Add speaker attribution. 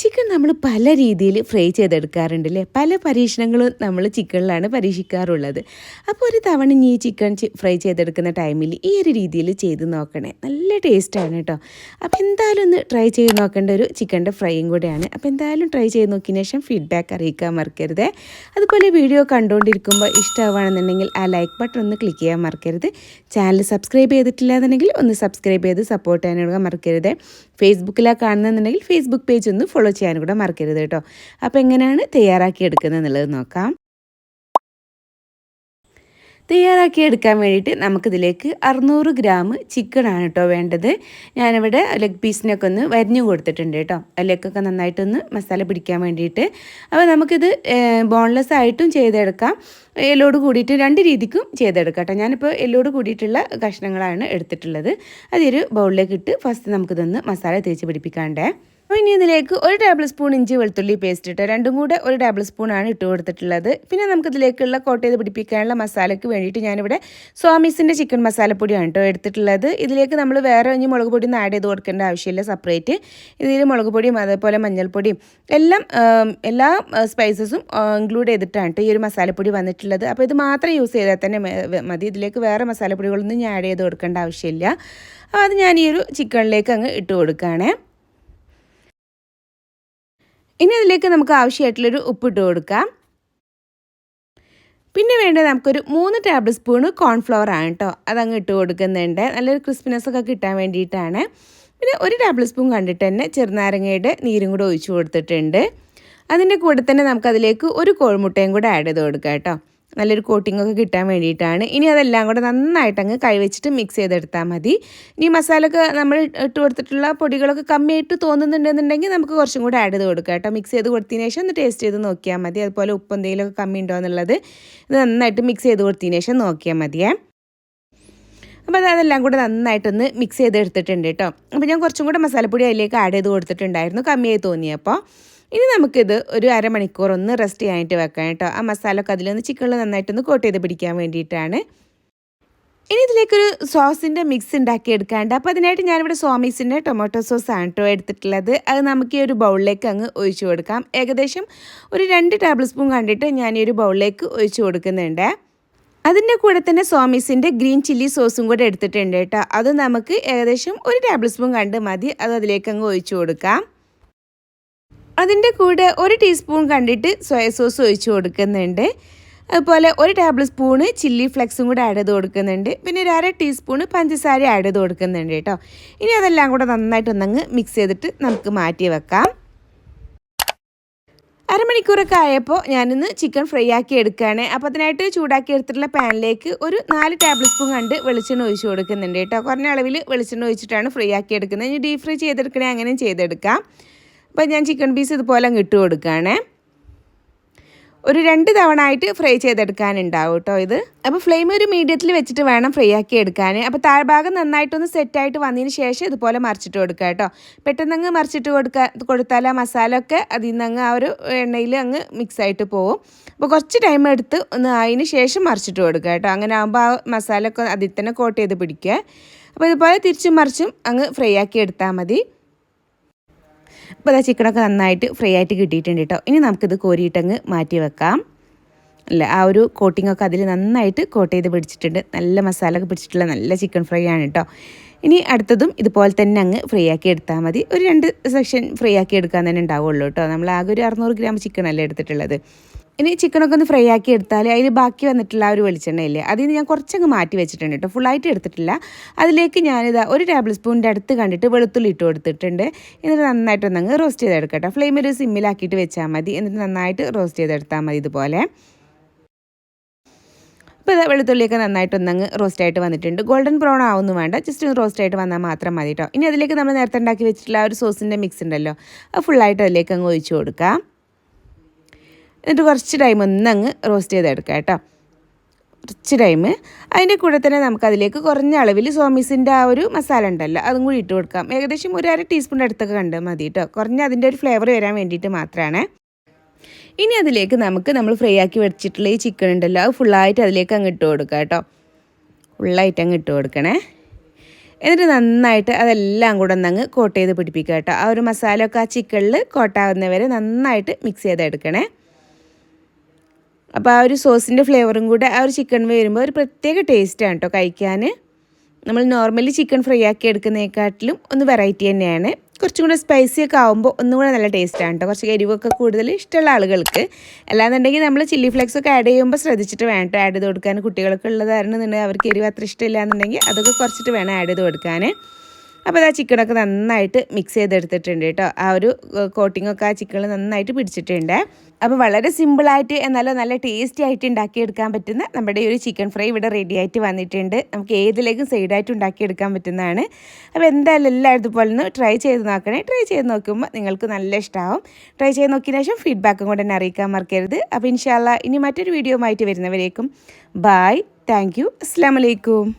Speaker 1: Chicken നമ്മൾ പല രീതിയിൽ ഫ്രൈ ചെയ്തെടുക്കാറുണ്ട് അല്ലേ പല പരീക്ഷണങ്ങളും നമ്മൾ ചിക്കനിലാണ് പരീക്ഷിക്കാറുള്ളത്. അപ്പോൾ ഒരു തവണ ഈ ചിക്കൻ ഫ്രൈ ചെയ്തെടുക്കുന്ന ടൈമിൽ ഈ ഒരു രീതിയിൽ ചെയ്ത് നോക്കണേ. നല്ല ടേസ്റ്റാണ് കേട്ടോ. അപ്പോൾ എന്തായാലും ഒന്ന് ട്രൈ ചെയ്ത് നോക്കേണ്ട ഒരു ചിക്കന്റെ ഫ്രൈയും കൂടെയാണ്. അപ്പോൾ എന്തായാലും ട്രൈ ചെയ്ത് നോക്കിയതിന് ശേഷം ഫീഡ്ബാക്ക് അറിയിക്കാൻ മറക്കരുത്. അതുപോലെ വീഡിയോ കണ്ടുകൊണ്ടിരിക്കുമ്പോൾ ഇഷ്ടമാണെന്നുണ്ടെങ്കിൽ ആ ലൈക്ക് ബട്ടൺ ഒന്ന് ക്ലിക്ക് ചെയ്യാൻ മറക്കരുത്. ചാനൽ സബ്സ്ക്രൈബ് ചെയ്തിട്ടില്ല എന്നുണ്ടെങ്കിൽ ഒന്ന് സബ്സ്ക്രൈബ് ചെയ്ത് സപ്പോർട്ട് ചെയ്യാനും മറക്കരുത്. ഫേസ്ബുക്കിലാണ് കാണുന്നതെന്നുണ്ടെങ്കിൽ ഫേസ്ബുക്ക് പേജ് ഒന്ന് ഫോളോ ചെയ്യാനും കൂടെ മറക്കരുത് കേട്ടോ. അപ്പോൾ എങ്ങനെയാണ് തയ്യാറാക്കി എടുക്കുന്നത് എന്നുള്ളത് നോക്കാം. തയ്യാറാക്കി എടുക്കാൻ വേണ്ടിയിട്ട് നമുക്കിതിലേക്ക് അറുന്നൂറ് ഗ്രാം ചിക്കനാണ് കേട്ടോ വേണ്ടത്. ഞാനിവിടെ ലെഗ് പീസിനൊക്കെ ഒന്ന് വരിഞ്ഞു കൊടുത്തിട്ടുണ്ട് കേട്ടോ. ലെഗൊക്കെ നന്നായിട്ടൊന്ന് മസാല പിടിക്കാൻ വേണ്ടിയിട്ട്. അപ്പോൾ നമുക്കിത് ബോൺലെസ് ആയിട്ടും ചെയ്തെടുക്കാം. എല്ലോട് കൂടിയിട്ട് രണ്ട് രീതിക്കും ചെയ്തെടുക്കാം കേട്ടോ. ഞാനിപ്പോൾ എല്ലോട് കൂടിയിട്ടുള്ള കഷ്ണങ്ങളാണ് എടുത്തിട്ടുള്ളത്. അതൊരു ബൗളിലേക്ക് ഇട്ട് ഫസ്റ്റ് നമുക്കിതൊന്ന് മസാല തേച്ച് പിടിപ്പിക്കാണ്ടേ. അപ്പോൾ ഇനി ഇതിലേക്ക് ഒരു ടേബിൾ സ്പൂൺ ഇഞ്ചി വെളുത്തുള്ളി പേസ്റ്റ് ഇട്ട് രണ്ടും കൂടെ ഒരു ടേബിൾ സ്പൂണാണ് ഇട്ട് കൊടുത്തിട്ടുള്ളത്. പിന്നെ നമുക്ക് ഇതിലേക്കുള്ള കോട്ട് ചെയ്ത് പിടിപ്പിക്കാനുള്ള മസാലയ്ക്ക് വേണ്ടിയിട്ട് ഞാനിവിടെ സ്വാമീസിന്റെ ചിക്കൻ മസാലപ്പൊടിയാണ് കേട്ടോ എടുത്തിട്ടുള്ളത്. ഇതിലേക്ക് നമ്മൾ വേറെ ഇനി മുളക് പൊടി ഒന്നും ആഡ് ചെയ്ത് കൊടുക്കേണ്ട ആവശ്യമില്ല സെപ്പറേറ്റ് ഇതിൽ മുളക് പൊടിയും അതേപോലെ മഞ്ഞൾപ്പൊടിയും എല്ലാം എല്ലാ സ്പൈസസും ഇൻക്ലൂഡ് ചെയ്തിട്ടാണ് ഈ ഒരു മസാലപ്പൊടി വന്നിട്ടുള്ളത്. അപ്പോൾ ഇത് മാത്രം യൂസ് ചെയ്താൽ തന്നെ മതി. ഇതിലേക്ക് വേറെ മസാലപ്പൊടികളൊന്നും ഞാൻ ആഡ് ചെയ്ത് കൊടുക്കേണ്ട ആവശ്യമില്ല. അപ്പോൾ അത് ഞാൻ ഈ ഒരു ചിക്കനിലേക്ക് അങ്ങ് ഇട്ട് കൊടുക്കുകയാണേ. ഇനി അതിലേക്ക് നമുക്ക് ആവശ്യമായിട്ടുള്ളൊരു ഉപ്പിട്ട് കൊടുക്കാം. പിന്നെ വേണ്ടത് നമുക്കൊരു മൂന്ന് ടേബിൾ സ്പൂണ് കോൺഫ്ലവർ ആണ് കേട്ടോ അതങ്ങ് ഇട്ട് കൊടുക്കുന്നുണ്ട്. നല്ലൊരു ക്രിസ്പിനെസ് ഒക്കെ കിട്ടാൻ വേണ്ടിയിട്ടാണ്. പിന്നെ ഒരു ടേബിൾ സ്പൂൺ കണ്ടിട്ട് തന്നെ ചെറുനാരങ്ങയുടെ നീരും കൂടെ ഒഴിച്ചു കൊടുത്തിട്ടുണ്ട്. അതിന്റെ കൂടെ തന്നെ നമുക്കതിലേക്ക് ഒരു കോഴിമുട്ടയും കൂടെ ആഡ് ചെയ്ത് കൊടുക്കാം കേട്ടോ നല്ലൊരു കോട്ടിംഗ് ഒക്കെ കിട്ടാൻ വേണ്ടിയിട്ടാണ്. ഇനി അതെല്ലാം കൂടെ നന്നായിട്ട് അങ്ങ് കൈവച്ചിട്ട് മിക്സ് ചെയ്തെടുത്താൽ മതി. ഇനി മസാലയൊക്കെ നമ്മൾ ഇട്ട് കൊടുത്തിട്ടുള്ള പൊടികളൊക്കെ കമ്മിയായിട്ട് തോന്നുന്നുണ്ടെന്നുണ്ടെങ്കിൽ നമുക്ക് കുറച്ചും കൂടെ ആഡ് ചെയ്ത് കൊടുക്കാം കേട്ടോ. മിക്സ് ചെയ്ത് കൊടുത്തതിന് ശേഷം ഒന്ന് ടേസ്റ്റ് ചെയ്ത് നോക്കിയാൽ മതി. അതുപോലെ ഉപ്പ് എന്തെങ്കിലുമൊക്കെ കമ്മി ഉണ്ടോ എന്നുള്ളത് ഇത് നന്നായിട്ട് മിക്സ് ചെയ്ത് കൊടുത്തതിന് ശേഷം നോക്കിയാൽ മതിയേ. അപ്പോൾ അത് അതെല്ലാം കൂടെ നന്നായിട്ടൊന്ന് മിക്സ് ചെയ്തെടുത്തിട്ടുണ്ട് കേട്ടോ. അപ്പോൾ ഞാൻ കുറച്ചും കൂടെ മസാലപ്പൊടി അതിലേക്ക് ആഡ് ചെയ്ത് കൊടുത്തിട്ടുണ്ടായിരുന്നു. കമ്മിയായി തോന്നിയപ്പോൾ. ഇനി നമുക്കിത് ഒരു അരമണിക്കൂർ ഒന്ന് റെസ്റ്റ് ചെയ്യാനായിട്ട് വെക്കാം കേട്ടോ. ആ മസാല ഒക്കെ അതിലൊന്ന് ചിക്കനിൽ നന്നായിട്ടൊന്ന് കോട്ട് ചെയ്ത് പിടിക്കാൻ വേണ്ടിയിട്ടാണ്. ഇനി ഇതിലേക്കൊരു സോസിന്റെ മിക്സ് ഉണ്ടാക്കിയെടുക്കാണ്ട് അപ്പോൾ അതിനായിട്ട് ഞാനിവിടെ സോമീസിന്റെ ടൊമാറ്റോ സോസ് ആണ് കേട്ടോ എടുത്തിട്ടുള്ളത്. അത് നമുക്ക് ഈ ഒരു ബൗളിലേക്ക് അങ്ങ് ഒഴിച്ചു കൊടുക്കാം. ഏകദേശം ഒരു രണ്ട് ടേബിൾ സ്പൂൺ കണ്ടിട്ട് ഞാൻ ഈ ഒരു ബൗളിലേക്ക് ഒഴിച്ചു കൊടുക്കുന്നുണ്ട്. അതിന്റെ കൂടെ തന്നെ സോമീസിന്റെ ഗ്രീൻ ചില്ലി സോസും കൂടെ എടുത്തിട്ടുണ്ട് കേട്ടോ. അത് നമുക്ക് ഏകദേശം ഒരു ടേബിൾ സ്പൂൺ കണ്ട് മതി. അത് അതിലേക്ക് അങ്ങ് ഒഴിച്ചു കൊടുക്കാം. അതിന്റെ കൂടെ ഒരു ടീസ്പൂൺ കണ്ടിട്ട് സോയ സോസ് ഒഴിച്ച് കൊടുക്കുന്നുണ്ട്. അതുപോലെ ഒരു ടേബിൾ സ്പൂണ് ചില്ലി ഫ്ലെക്സും കൂടെ ആഡ് ചെയ്ത് കൊടുക്കുന്നുണ്ട്. പിന്നെ ഒരു അര ടീസ്പൂണ് പഞ്ചസാര ആഡ് ചെയ്ത് കൊടുക്കുന്നുണ്ട് കേട്ടോ. ഇനി അതെല്ലാം കൂടെ നന്നായിട്ട് ഒന്നങ്ങ് മിക്സ് ചെയ്തിട്ട് നമുക്ക് മാറ്റി വെക്കാം. അരമണിക്കൂറൊക്കെ ആയപ്പോൾ ഞാനിന്ന് ചിക്കൻ ഫ്രൈ ആക്കി എടുക്കുകയാണ്. അപ്പോൾ അതിനായിട്ട് ചൂടാക്കി എടുത്തിട്ടുള്ള പാനിലേക്ക് ഒരു നാല് ടേബിൾ സ്പൂൺ കണ്ട് വെളിച്ചെണ്ണ ഒഴിച്ച് കൊടുക്കുന്നുണ്ട് കേട്ടോ. കുറഞ്ഞ അളവിൽ വെളിച്ചെണ്ണ ഒഴിച്ചിട്ടാണ് ഫ്രൈ ആക്കി എടുക്കുന്നത്. ഇനി ഡീപ് ഫ്രൈ ചെയ്തെടുക്കണേ അങ്ങനെയും ചെയ്തെടുക്കാം. അപ്പോൾ ഞാൻ ചിക്കൻ പീസ് ഇതുപോലെ അങ്ങ് ഇട്ട് കൊടുക്കുകയാണേ. ഒരു രണ്ട് തവണ ആയിട്ട് ഫ്രൈ ചെയ്തെടുക്കാനുണ്ടാവും കേട്ടോ ഇത്. അപ്പോൾ ഫ്ലെയിം ഒരു മീഡിയത്തിൽ വെച്ചിട്ട് വേണം ഫ്രൈ ആക്കി എടുക്കാൻ. അപ്പോൾ താഴ്ഭാഗം നന്നായിട്ടൊന്ന് സെറ്റായിട്ട് വന്നതിന് ശേഷം ഇതുപോലെ മറിച്ചിട്ട് കൊടുക്കുക കേട്ടോ. പെട്ടെന്ന് അങ്ങ് മറിച്ചിട്ട് കൊടുക്കുക കൊടുത്താൽ ആ മസാല ഒക്കെ അതിൽ നിന്ന് അങ്ങ് ആ ഒരു എണ്ണയിൽ അങ്ങ് മിക്സ് ആയിട്ട് പോകും അപ്പോൾ കുറച്ച് ടൈം എടുത്ത് ഒന്ന് അതിന് ശേഷം മറിച്ചിട്ട് കൊടുക്കുക കേട്ടോ. അങ്ങനെ ആകുമ്പോൾ ആ മസാല ഒക്കെ അതിൽ തന്നെ കോട്ട് ചെയ്ത് പിടിക്കുക. അപ്പോൾ ഇതുപോലെ തിരിച്ചും മറിച്ചും അങ്ങ് ഫ്രൈ ആക്കി എടുത്താൽ മതി. അപ്പോൾ അതാ ചിക്കനൊക്കെ നന്നായിട്ട് ഫ്രൈ ആയിട്ട് കിട്ടിയിട്ടുണ്ട് കേട്ടോ. ഇനി നമുക്കിത് കോരിയിട്ടങ്ങ് മാറ്റി വെക്കാം. അല്ല? ആ ഒരു കോട്ടിങ്ങൊക്കെ അതിൽ നന്നായിട്ട് കോട്ട് ചെയ്ത് പിടിച്ചിട്ടുണ്ട്. നല്ല മസാല ഒക്കെ പിടിച്ചിട്ടുള്ള നല്ല ചിക്കൻ ഫ്രൈ ആണ് കേട്ടോ. ഇനി അടുത്തതും ഇതുപോലെ തന്നെ അങ്ങ് ഫ്രൈ ആക്കി എടുത്താൽ മതി. ഒരു രണ്ട് സെക്ഷൻ ഫ്രൈ ആക്കി എടുക്കാൻ തന്നെ ഉണ്ടാവുള്ളൂ കേട്ടോ. നമ്മൾ ആകെ ഒരു അറുന്നൂറ് ഗ്രാം ചിക്കൻ അല്ലേ എടുത്തിട്ടുള്ളത്. ഇനി ചിക്കനൊക്കെ ഒന്ന് ഫ്രൈ ആക്കി എടുത്താൽ അതിൽ ബാക്കി വന്നിട്ടുള്ള ഒരു വെളിച്ചെണ്ണയില്ലേ? അതിൽ നിന്ന് ഞാൻ കുറച്ചങ്ങ് മാറ്റി വെച്ചിട്ടുണ്ട് കേട്ടോ. ഫുള്ളായിട്ട് എടുത്തിട്ടില്ല. അതിലേക്ക് ഞാനിതാ ഒരു ടേബിൾ സ്പൂണിന്റെ അടുത്ത് കണ്ടിട്ട് വെളുത്തുള്ളി ഇട്ട് കൊടുത്തിട്ടുണ്ട്. എന്നിട്ട് നന്നായിട്ട് അങ്ങ് റോസ്റ്റ് ചെയ്തെടുക്കട്ടെ ഫ്ലെയിം ഒരു സിമ്മിലാക്കിയിട്ട് വെച്ചാൽ മതി. എന്നിട്ട് നന്നായിട്ട് റോസ്റ്റ് ചെയ്തെടുത്താൽ മതി ഇതുപോലെ. അപ്പോൾ ഇതാ വെളുത്തുള്ളിയൊക്കെ നന്നായിട്ടൊന്നങ്ങ് റോസ്റ്റ് ആയിട്ട് വന്നിട്ടുണ്ട്. ഗോൾഡൻ ബ്രൗൺ ആവുന്നു വേണ്ട. ജസ്റ്റ് ഒന്ന് റോസ്റ്റ് ആയിട്ട് വന്നാൽ മാത്രം മതി കേട്ടോ. ഇനി അതിലേക്ക് നമ്മൾ നേരത്തെ ഉണ്ടാക്കി വെച്ചിട്ടുള്ള ആ ഒരു സോസിന്റെ മിക്സ് ഉണ്ടല്ലോ. അത് ഫുള്ളായിട്ട് അതിലേക്ക് അങ്ങ് ഒഴിച്ചു കൊടുക്കാം. എന്നിട്ട് കുറച്ച് ടൈം ഒന്ന് അങ്ങ് റോസ്റ്റ് ചെയ്തെടുക്കാം കേട്ടോ. കുറച്ച് ടൈം അതിന്റെ കൂടെ തന്നെ നമുക്ക് അതിലേക്ക് കുറഞ്ഞ അളവിൽ സോമീസിന്റെ ആ ഒരു മസാല ഉണ്ടല്ലോ അതും കൂടി ഇട്ട് കൊടുക്കാം. ഏകദേശം ഒരു അര ടീസ്പൂണിന്റെ അടുത്തൊക്കെ കണ്ട് മതി കേട്ടോ. കുറഞ്ഞ അതിന്റെ ഒരു ഫ്ലേവർ വരാൻ വേണ്ടിയിട്ട് മാത്രമാണ് ഇനി അതിലേക്ക് നമുക്ക് നമ്മൾ ഫ്രൈ ആക്കി വെച്ചിട്ടുള്ള ഈ ചിക്കൻ ഉണ്ടല്ലോ അത് ഫുള്ളായിട്ട് അതിലേക്ക് അങ്ങ് ഇട്ട് കൊടുക്കാം കേട്ടോ. ഫുള്ളായിട്ട് അങ്ങ് ഇട്ട് കൊടുക്കണേ. എന്നിട്ട് നന്നായിട്ട് അതെല്ലാം കൂടെ ഒന്ന് അങ്ങ് കോട്ട് ചെയ്ത് പിടിപ്പിക്കുക കേട്ടോ. ആ ഒരു മസാല ഒക്കെ ആ ചിക്കനിൽ കോട്ടാകുന്നവരെ നന്നായിട്ട് മിക്സ് ചെയ്തെടുക്കണേ. അപ്പോൾ ആ ഒരു സോസിന്റെ ഫ്ലേവറും കൂടെ ആ ഒരു ചിക്കൻ വരുമ്പോൾ ഒരു പ്രത്യേക ടേസ്റ്റാണ് കേട്ടോ കഴിക്കാൻ നമ്മൾ നോർമലി ചിക്കൻ ഫ്രൈ ആക്കി എടുക്കുന്നതിനെക്കാട്ടിലും ഒന്ന് വെറൈറ്റി തന്നെയാണ്. കുറച്ചും കൂടെ സ്പൈസി ഒക്കെ ആകുമ്പോൾ ഒന്നും കൂടെ നല്ല ടേസ്റ്റാണ് കേട്ടോ കുറച്ച് എരിവൊക്കെ കൂടുതൽ ഇഷ്ടമുള്ള ആളുകൾക്ക്. അല്ലാന്നുണ്ടെങ്കിൽ നമ്മൾ ചില്ലി ഫ്ലേക്സ് ഒക്കെ ആഡ് ചെയ്യുമ്പോൾ ശ്രദ്ധിച്ചിട്ട് വേണം കേട്ടോ ആഡ് ചെയ്ത് കൊടുക്കാൻ. കുട്ടികൾക്ക് ഉള്ളതായിരുന്നുണ്ടെങ്കിൽ അവർക്ക് എരിവ് അത്ര ഇഷ്ടമില്ല എന്നുണ്ടെങ്കിൽ അതൊക്കെ കുറച്ചിട്ട് വേണം ആഡ് ചെയ്ത് കൊടുക്കാൻ. അപ്പോൾ ആ ചിക്കനൊക്കെ നന്നായിട്ട് മിക്സ് ചെയ്തെടുത്തിട്ടുണ്ട് കേട്ടോ. ആ ഒരു കോട്ടിങ്ങൊക്കെ ആ ചിക്കനിൽ നന്നായിട്ട് പിടിച്ചിട്ടുണ്ട്. അപ്പോൾ വളരെ സിമ്പിളായിട്ട് എന്നാലും നല്ല ടേസ്റ്റി ആയിട്ട് ഉണ്ടാക്കിയെടുക്കാൻ പറ്റുന്ന നമ്മുടെ ഈ ഒരു ചിക്കൻ ഫ്രൈ ഇവിടെ റെഡി ആയിട്ട് വന്നിട്ടുണ്ട്. നമുക്ക് ഏതിലേക്കും സൈഡായിട്ട് ഉണ്ടാക്കിയെടുക്കാൻ പറ്റുന്നതാണ്. അപ്പോൾ എന്തായാലും എല്ലാവരും ഇതുപോലെ ഒന്ന് ട്രൈ ചെയ്ത് നോക്കണേ. ട്രൈ ചെയ്ത് നോക്കുമ്പോൾ നിങ്ങൾക്ക് നല്ല ഇഷ്ടമാവും ട്രൈ ചെയ്ത് നോക്കിയതിന് ശേഷം ഫീഡ്ബാക്കും കൂടെ എന്നെ അറിയിക്കാൻ മറക്കരുത്. അപ്പോൾ ഇൻഷാല്ല ഇനി മറ്റൊരു വീഡിയോ ആയിട്ട് വരുന്നവരേക്കും. ബായ് താങ്ക് യു അസ്സാം വലൈക്കും